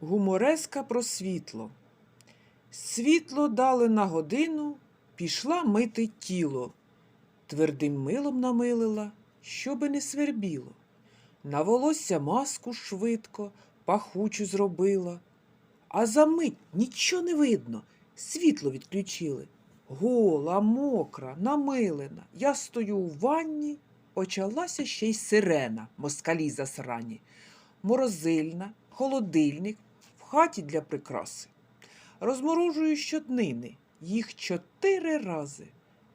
Гумореска про світло. Світло дали на годину, пішла мити тіло. Твердим милом намилила, щоби не свербіло. На волосся маску швидко, пахучу зробила. А за мить нічого не видно, світло відключили. Гола, мокра, намилена. Я стою у ванні, почалася ще й сирена, москалі засрані. Морозильна, холодильник, хаті для прикраси. Розморожую щоднини, їх чотири рази.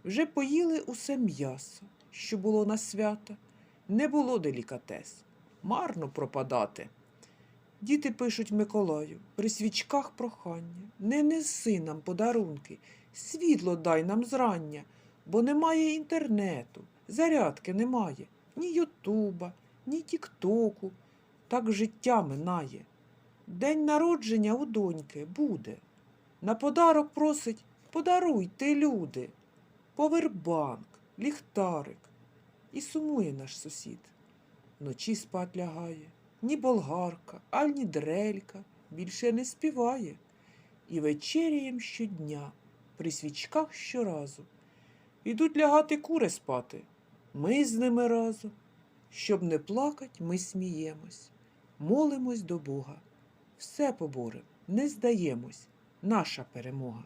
Вже поїли усе м'ясо, що було на свята. Не було делікатес. Марно пропадати. Діти пишуть Миколаю при свічках прохання. Не неси нам подарунки, світло дай нам зрання, бо немає інтернету, зарядки немає, ні Ютуба, ні Тіктоку. Так життя минає. День народження у доньки буде. На подарок просить подаруйте, люди. Повербанк, ліхтарик. І сумує наш сусід. Вночі спать лягає, ні болгарка, ані дрелька більше не співає. І вечеряєм щодня, при свічках щоразу. Ідуть лягати кури спати, ми з ними разом. Щоб не плакать, ми сміємось, молимось до Бога. Все поборемо, не здаємось, наша перемога.